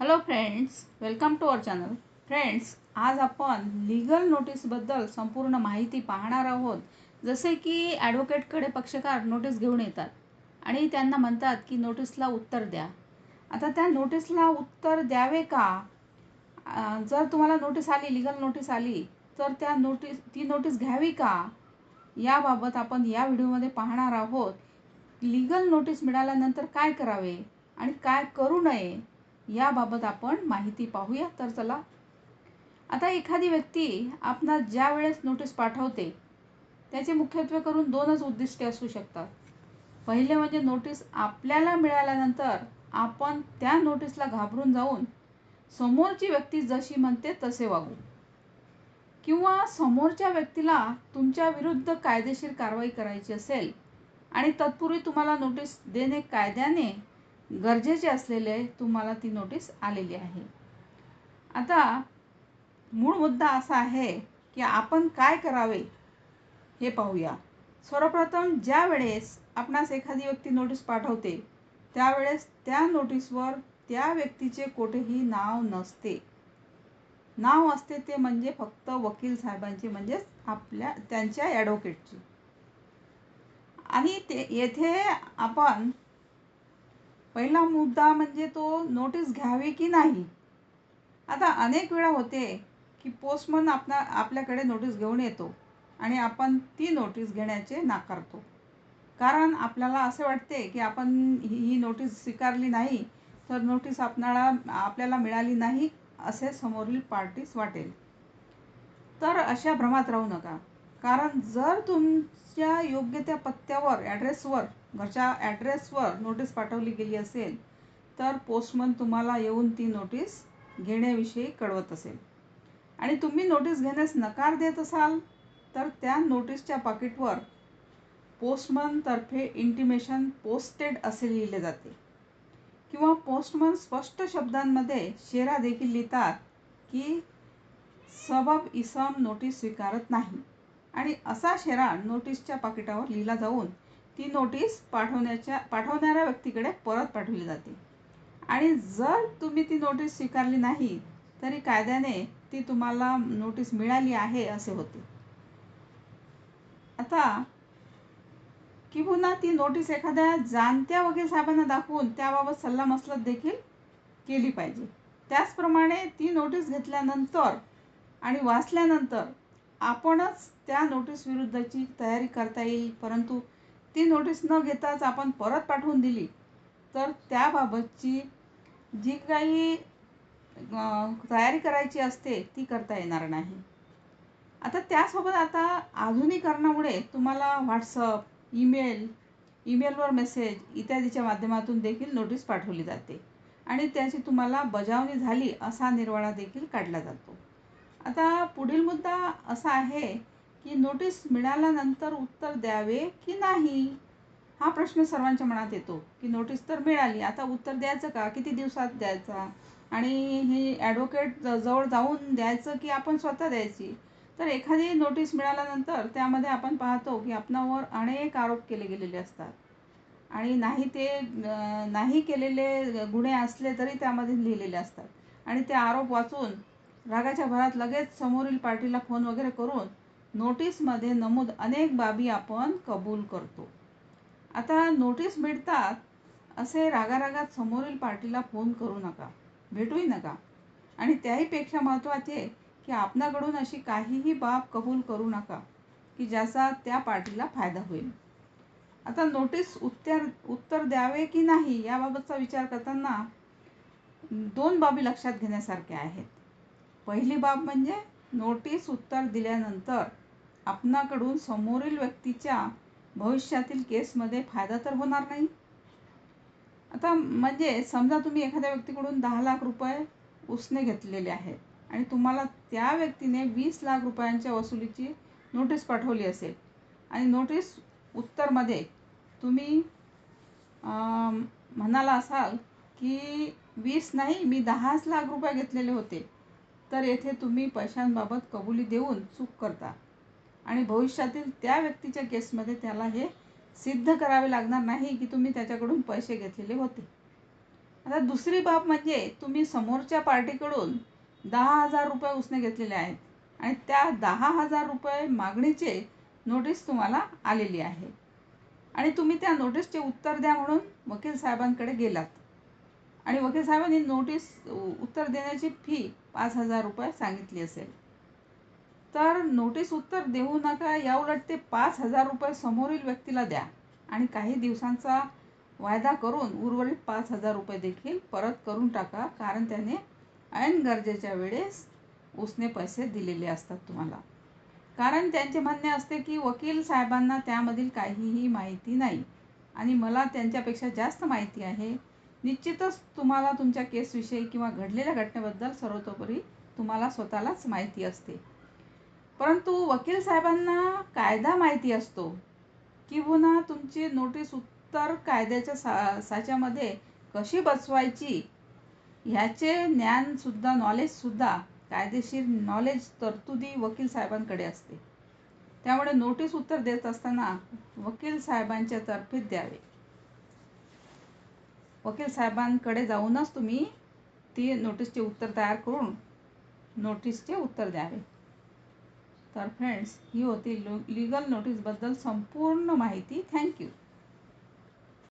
Hello friends welcome to our channel friends आज आपण legal नोटीसबद्दल संपूर्ण माहिती पाहणार आहोत. जसे की ॲडव्होकेटकडे पक्षकार नोटीस घेऊन येतात आणि त्यांना म्हणतात की नोटीसला उत्तर द्या. आता त्या नोटीसला उत्तर द्यावे का? जर तुम्हाला नोटीस आली लिगल नोटीस आली तर त्या नोटीस ती नोटीस घ्यावी का? याबाबत आपण या व्हिडिओमध्ये पाहणार आहोत. लिगल नोटीस मिळाल्यानंतर काय करावे आणि काय करू नये? याबाबत आपण माहिती पाहूया. तर चला. आता एखादी व्यक्ती आपणास ज्या वेळेस नोटीस पाठवते त्याचे मुख्यत्वे करून दोनच उद्दिष्टे असू शकतात. पहिले म्हणजे नोटीस आपल्याला मिळाल्यानंतर आपण त्या नोटीसला घाबरून जाऊन समोरची व्यक्ती जशी म्हणते तसे वागू. किंवा समोरच्या व्यक्तीला तुमच्या विरुद्ध कायदेशीर कारवाई करायची असेल आणि तत्पूर्वी तुम्हाला नोटीस देणे कायद्याने गरजेचे असलेले तुम्हाला ती नोटीस आलेली आहे. आता मूळ मुद्दा असा आहे की आपण काय करावे हे पाहूया. सर्वप्रथम ज्या वेळेस आपणास एखादी व्यक्ती नोटीस पाठवते त्यावेळेस त्या नोटीसवर त्या व्यक्तीचे कोठेही नाव नसते. नाव असते ते म्हणजे फक्त वकील साहेबांचे म्हणजेच आपल्या त्यांच्या ॲडव्होकेटची आणि ते येथे आपण पहिला मुद्दा म्हणजे तो नोटीस घ्यावी की नाही? आता अनेक वेळा होते की पोस्टमन आपला आपल्याकडे नोटीस घेऊन येतो आणि आपण ती नोटीस घेण्याचे नाकारतो. कारण आपल्याला असे वाटते की आपण ही ही नोटीस स्वीकारली नाही तर नोटीस आपणाला आपल्याला मिळाली नाही असे समोरील पार्टीस वाटेल. तर अशा भ्रमात राहू नका. कारण जर तुमच्या योग्य त्या पत्त्यावर ॲड्रेसवर घरच्या ॲड्रेसवर नोटीस पाठवली गेली असेल तर पोस्टमन तुम्हाला येऊन ती नोटीस घेण्याविषयी कळवत असेल. आणि तुम्ही नोटीस घेण्यास नकार देत असाल तर त्या नोटीसच्या पाकिटवर पोस्टमनतर्फे इंटिमेशन पोस्टेड असे लिहिले जाते. किंवा पोस्टमन स्पष्ट शब्दांमध्ये शेरा देखील लिहितात की सबब इसम नोटीस स्वीकारत नाही. आणि असा शेरा नोटीसच्या पाकिटावर लिहिला जाऊन ती नोटीस पाठवण्याच्या पाठवणाऱ्या व्यक्तीकडे परत पाठवली जाते. आणि जर तुम्ही ती नोटीस स्वीकारली नाही तरी कायद्याने ती तुम्हाला नोटीस मिळाली आहे असे होते. आता किंवा ती नोटीस एखाद्या जाणत्या वकील साहेबांना दाखवून त्याबाबत सल्लामसलत देखील केली पाहिजे. त्याचप्रमाणे ती नोटीस घेतल्यानंतर आणि वाचल्यानंतर आपणच त्या नोटीस विरुद्धची तयारी करता येईल परंतु ती नोटीस न घेताच आपण परत पाठवून दिली. तर त्याबाबतची जी काही तयारी करायची असते ती करता येणार नाही. आता त्यासोबत आता आधुनिकरणामुळे तुम्हाला व्हॉट्सअप ईमेल ईमेलवर मेसेज इत्यादीच्या माध्यमातून देखील नोटीस पाठवली जाते. आणि त्याची तुम्हाला बजावणी झाली असा निर्वाळा देखील काढला जातो. आता पुढील मुद्दा असा आहे की नोटीस मिळाल्यानंतर उत्तर द्यावे की नाही? हा प्रश्न सर्वांच्या मनात येतो की नोटीस तर मिळाली. आता उत्तर द्यायचं का? किती दिवसात द्यायचा? आणि हे ॲडव्होकेट जवळ जाऊन द्यायचं की आपण स्वतः द्यायची? तर एखादी नोटीस मिळाल्यानंतर त्यामध्ये आपण पाहतो की आपणावर अनेक आरोप केले गेलेले असतात. आणि नाही ते नाही केलेले गुन्हे असले तरी त्यामध्ये लिहिलेले असतात. आणि ते आरोप वाचून रागाच्या भरात लगेच समोरील पार्टीला फोन वगैरे करून नोटीसमध्ये नमूद अनेक बाबी आपण कबूल करतो. आता नोटीस मिळतात असे रागारागात समोरील पार्टीला फोन करू नका भेटूही नका. आणि त्याहीपेक्षा महत्त्वाचे की आपणाकडून अशी काहीही बाब कबूल करू नका की ज्याचा त्या पार्टीला फायदा होईल. आता नोटीस उत्तर उत्तर द्यावे की नाही याबाबतचा विचार करताना दोन बाबी लक्षात घेण्यासारख्या आहेत. पहिली बाब म्हणजे नोटीस उत्तर दिल्यानंतर आपणाकडून समोरील व्यक्तीच्या भविष्यातील केसमध्ये फायदा तर होणार नाही. आता म्हणजे समजा तुम्ही एखाद्या व्यक्तीकडून दहा लाख रुपये उसने घेतलेले आहेत आणि तुम्हाला त्या व्यक्तीने वीस लाख रुपयांच्या वसुलीची नोटीस पाठवली असेल आणि नोटीस उत्तरमध्ये तुम्ही म्हणाला असाल की वीस नाही मी दहाच लाख रुपये घेतलेले होते तर येथे तुम्ही पैशांबाबत कबुली देऊन चूक करता. आणि भविष्यातील त्या व्यक्तीच्या केसमध्ये त्याला हे सिद्ध करावे लागणार नाही की तुम्ही त्याच्याकडून पैसे घेतलेले होते. आता दुसरी बाब म्हणजे तुम्ही समोरच्या पार्टीकडून दहा हजार रुपये उसने घेतलेले आहेत आणि त्या दहा हजार रुपये मागणीचे नोटीस तुम्हाला आलेली आहे. आणि तुम्ही त्या नोटीसचे उत्तर द्या म्हणून वकील साहेबांकडे गेलात. आणि वकील साहेबांनी नोटीस उत्तर देण्याची फी पाच हजार रुपये सांगितली असेल. तर नोटीस उत्तर देऊ नका याउलट ते पाच हजार रुपये समोरील व्यक्तीला द्या. आणि काही दिवसांचा वायदा करून उर्वरित पाच हजार रुपये देखील परत करून टाका कारण त्याने ऐन गरजेच्या वेळेस उसने पैसे दिलेले असतात तुम्हाला. कारण त्यांचे म्हणणे असते की वकील साहेबांना त्यामधील काहीही माहिती नाही. आणि मला त्यांच्यापेक्षा जास्त माहिती आहे. निश्चितच तुम्हाला तुमच्या केसविषयी किंवा घडलेल्या घटनेबद्दल सर्वतोपरी तुम्हाला स्वतःलाच माहिती असते. परंतु वकील साहेबांना कायदा माहिती असतो किंवा हो तुमची नोटीस उत्तर कायद्याच्या सा साच्यामध्ये कशी बसवायची? ह्याचे ज्ञानसुद्धा नॉलेजसुद्धा कायदेशीर नॉलेज तरतुदी वकील साहेबांकडे असते. त्यामुळे नोटीस उत्तर देत असताना वकील साहेबांच्या तर्फे द्यावे. वकील साहेबांकडे जाऊनच तुम्ही ती नोटीसचे उत्तर तयार करून नोटीसचे उत्तर द्यावे. तर फ्रेंड्स ही होती लो लिगल नोटीसबद्दल संपूर्ण माहिती. थँक्यू